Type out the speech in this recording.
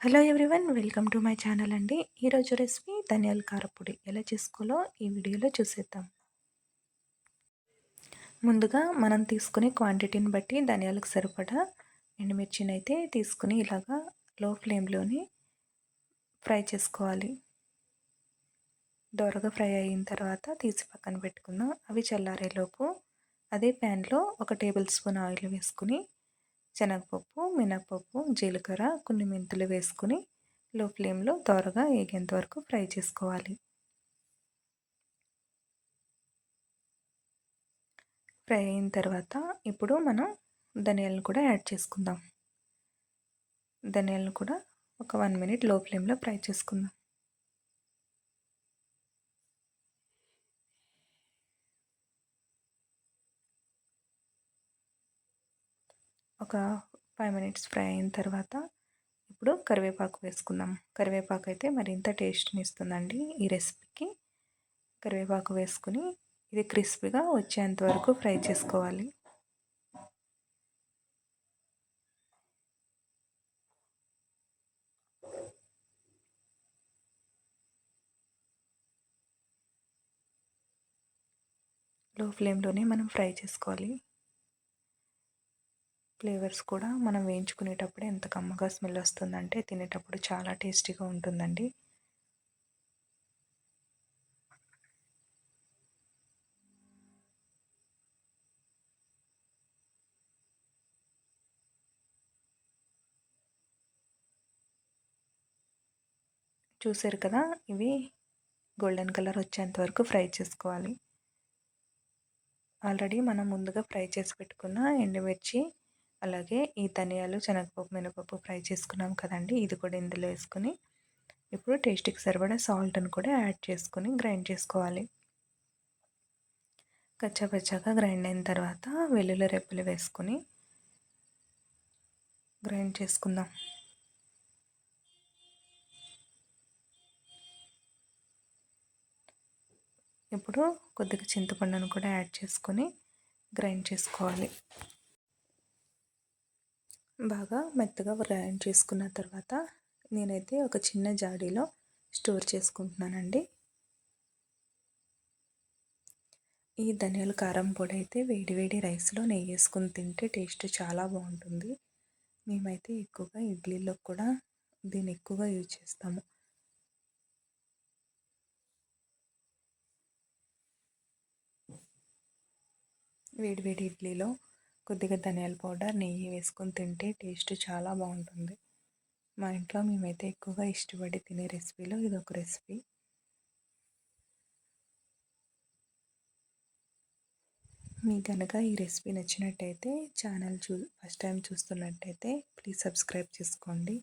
Hello everyone welcome to my channel అండి. ఈరోజు recipe ధనియాల కారపొడి ఎలా చేసుకోవాలో ఈ వీడియోలో చూసేద్దాం. ముందుగా మనం తీసుకునే క్వాంటిటీని బట్టి ధనియాలకు సరిపడా ఎండుమిర్చిని అయితే తీసుకుని ఇలాగా లో ఫ్లేమ్లోని ఫ్రై చేసుకోవాలి. దోరగా ఫ్రై అయిన తర్వాత తీసి పక్కన పెట్టుకుందాం. అవి చల్లారేలోపు అదే ప్యాన్లో ఒక టేబుల్ స్పూన్ ఆయిల్ వేసుకుని శనగపప్పు మినపప్పు జీలకర్ర కొన్ని మెంతులు వేసుకుని లో ఫ్లేమ్లో త్వరగా వేగేంత వరకు ఫ్రై చేసుకోవాలి. ఫ్రై అయిన తర్వాత ఇప్పుడు మనం ధనియాలను కూడా యాడ్ చేసుకుందాం. ధనియాలను కూడా ఒక వన్ మినిట్లో ఫ్లేమ్లో ఫ్రై చేసుకుందాం. ఒక ఫైవ్ మినిట్స్ ఫ్రై అయిన తర్వాత ఇప్పుడు కరివేపాకు వేసుకుందాం. కరివేపాకు అయితే మరింత టేస్ట్ని ఇస్తుందండి ఈ రెసిపీకి కరివేపాకు వేసుకుని ఇది క్రిస్పీగా వచ్చేంత వరకు ఫ్రై చేసుకోవాలి. లో ఫ్లేమ్లోనే మనం ఫ్రై చేసుకోవాలి. ఫ్లేవర్స్ కూడా మనం వేయించుకునేటప్పుడు ఎంత కమ్మగా స్మెల్ వస్తుందంటే తినేటప్పుడు చాలా టేస్టీగా ఉంటుందండి. చూసారు కదా ఇవి గోల్డెన్ కలర్ వచ్చేంత వరకు ఫ్రై చేసుకోవాలి. ఆల్రెడీ మనం ముందుగా ఫ్రై చేసి పెట్టుకున్న ఎండుమిర్చి అలాగే ఈ ధనియాలు శనగపప్పు మినపప్పు ఫ్రై చేసుకున్నాం కదండి. ఇది కూడా ఇందులో వేసుకొని ఇప్పుడు టేస్ట్కి సరిపడా సాల్ట్ని కూడా యాడ్ చేసుకొని గ్రైండ్ చేసుకోవాలి. కచ్చాపచ్చాగా గ్రైండ్ అయిన తర్వాత వెల్లుల్లి రెప్పలు వేసుకొని గ్రైండ్ చేసుకుందాం. ఇప్పుడు కొద్దిగా చింతపండును కూడా యాడ్ చేసుకొని గ్రైండ్ చేసుకోవాలి. బాగా మెత్తగా గ్రైండ్ చేసుకున్న తర్వాత నేనైతే ఒక చిన్న జాడీలో స్టోర్ చేసుకుంటున్నానండి. ఈ ధనియాల కారం పొడి అయితే వేడి వేడి రైస్లో నెయ్యి వేసుకుని తింటే టేస్ట్ చాలా బాగుంటుంది. మేమైతే ఎక్కువగా ఇడ్లీలో కూడా దీన్ని ఎక్కువగా యూజ్ చేస్తాము. వేడి వేడి ఇడ్లీలో కొద్దిగా ధనియాల పౌడర్ నెయ్యి వేసుకొని తింటే టేస్ట్ చాలా బాగుంటుంది. మా ఇంట్లో మేమైతే ఎక్కువగా ఇష్టపడి తినే రెసిపీలో ఇది ఒక రెసిపీ. మీకు కనుక ఈ రెసిపీ నచ్చినట్టయితే ఛానల్ చూ ఫస్ట్ టైం చూస్తున్నట్టయితే ప్లీజ్ సబ్స్క్రైబ్ చేసుకోండి.